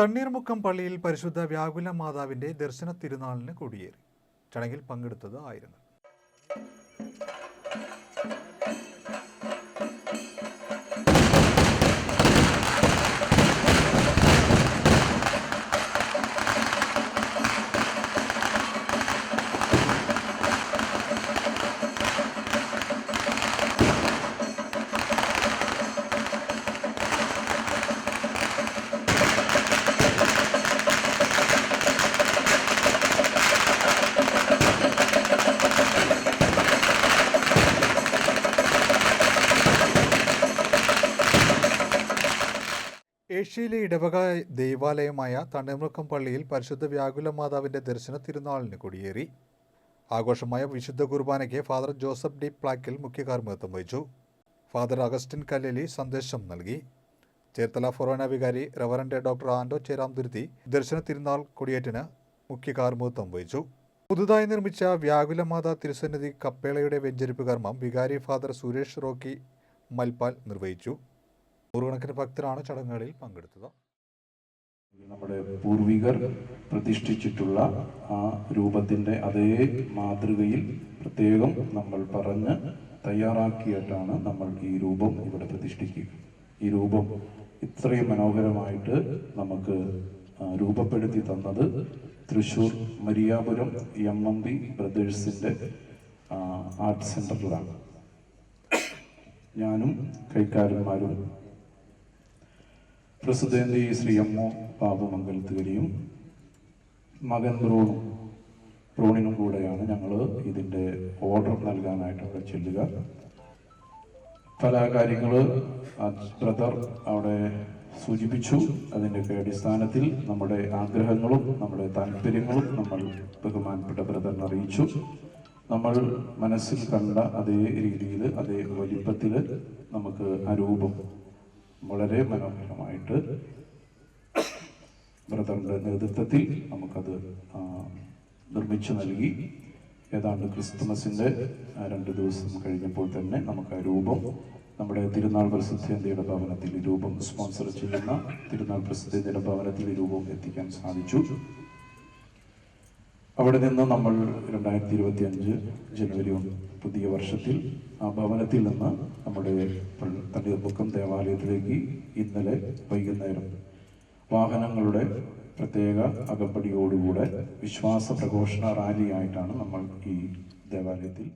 തണ്ണീർമുക്കം പള്ളിയിൽ പരിശുദ്ധ വ്യാകുല മാതാവിന്റെ ദർശന തിരുനാളിന് കൊടിയേറി. ചടങ്ങിൽ പങ്കെടുത്തത് ആയിരുന്നു. ഏഷ്യയിലെ ഇടവക ദൈവാലയമായ തണ്ണീർമുക്കം പള്ളിയിൽ പരിശുദ്ധ വ്യാകുല മാതാവിന്റെ ദർശന തിരുനാളിന് കൊടിയേറി. ആഘോഷമായ വിശുദ്ധ കുർബാനയ്ക്ക് ഫാദർ ജോസഫ് ഡി പ്ലാക്കിൽ മുഖ്യ കാർമ്മികത്വം വഹിച്ചു. ഫാദർ അഗസ്റ്റിൻ കല്ലലി സന്ദേശം നൽകി. ചേർത്തല ഫൊറോന വികാരി റവറന്റ് ഡോക്ടർ ആൻഡോ ചേരാംതുരുത്തി ദർശന തിരുനാൾ കൊടിയേറ്റിന് മുഖ്യ കാർമ്മികത്വം വഹിച്ചു. പുതുതായി നിർമ്മിച്ച വ്യാകുലമാതാ തിരുസന്നിധി കപ്പേളയുടെ വെഞ്ചരിപ്പ് കർമ്മം വികാരി ഫാദർ സുരേഷ് റോക്കി മൽപാൽ നിർവഹിച്ചു. നൂറുകണക്കിന് ഭക്തരാണ് ചടങ്ങുകളിൽ പങ്കെടുത്തത്. നമ്മുടെ പൂർവികർ പ്രതിഷ്ഠിച്ചിട്ടുള്ള ആ രൂപത്തിന്റെ അതേ മാതൃകയിൽ പ്രത്യേകം നമ്മൾ പറഞ്ഞ് തയ്യാറാക്കിയിട്ടാണ് നമ്മൾ ഈ രൂപം ഇവിടെ പ്രതിഷ്ഠിക്കുക. ഈ രൂപം ഇത്രയും മനോഹരമായിട്ട് നമുക്ക് രൂപപ്പെടുത്തി തന്നത് Thrissur Mariyapuram M M B ബ്രദേഴ്സിന്റെ art സെന്ററിലാണ് ഞാനും കൈക്കാരന്മാരും പ്രസിദ്ധേന്തി ശ്രീ അമ്മ അമ്മോ ബാബുമംഗലത്തുകരിയും മകൻ ബ്രൂണും ബ്രൂണിനും കൂടെയാണ് ഞങ്ങൾ ഇതിന്റെ ഓർഡർ നൽകാനായിട്ട് അവിടെ ചെല്ലുക. പല കാര്യങ്ങൾ ബ്രദർ അവിടെ സൂചിപ്പിച്ചു. അതിന്റെയൊക്കെ അടിസ്ഥാനത്തിൽ നമ്മുടെ ആഗ്രഹങ്ങളും നമ്മുടെ താല്പര്യങ്ങളും നമ്മൾ ബഹുമാനപ്പെട്ട ബ്രദറിനെ അറിയിച്ചു. നമ്മൾ മനസ്സിൽ കണ്ട അതേ രീതിയിൽ അതേ വലിപ്പത്തിൽ നമുക്ക് ആ രൂപം വളരെ മനോഹരമായിട്ട് ബ്രദറിന്റെ നേതൃത്വത്തിൽ നമുക്കത് നിർമ്മിച്ചു നൽകി. ഏതാണ്ട് ക്രിസ്തുമസിന്റെ രണ്ട് ദിവസം കഴിഞ്ഞപ്പോൾ തന്നെ നമുക്ക് ആ രൂപം നമ്മുടെ തിരുനാൾ പ്രസിദ്ധേന്ദ്രയുടെ ഭവനത്തിൽ രൂപം സ്പോൺസർ ചെയ്യുന്ന തിരുനാൾ പ്രസിദ്ധേന്ദ്രയുടെ ഭവനത്തിൽ രൂപം എത്തിക്കാൻ സാധിച്ചു. അവിടെ നിന്ന് നമ്മൾ രണ്ടായിരത്തി ഇരുപത്തി അഞ്ച് ജനുവരി പുതിയ വർഷത്തിൽ ആ ഭവനത്തിൽ നിന്ന് നമ്മുടെ തണ്ണീർമുക്കം ദേവാലയത്തിലേക്ക് ഇന്നലെ വൈകുന്നേരം വാഹനങ്ങളുടെ പ്രത്യേക അകമ്പടിയോടുകൂടെ വിശ്വാസ പ്രഘോഷണ റാലിയായിട്ടാണ് നമ്മൾ ഈ ദേവാലയത്തിൽ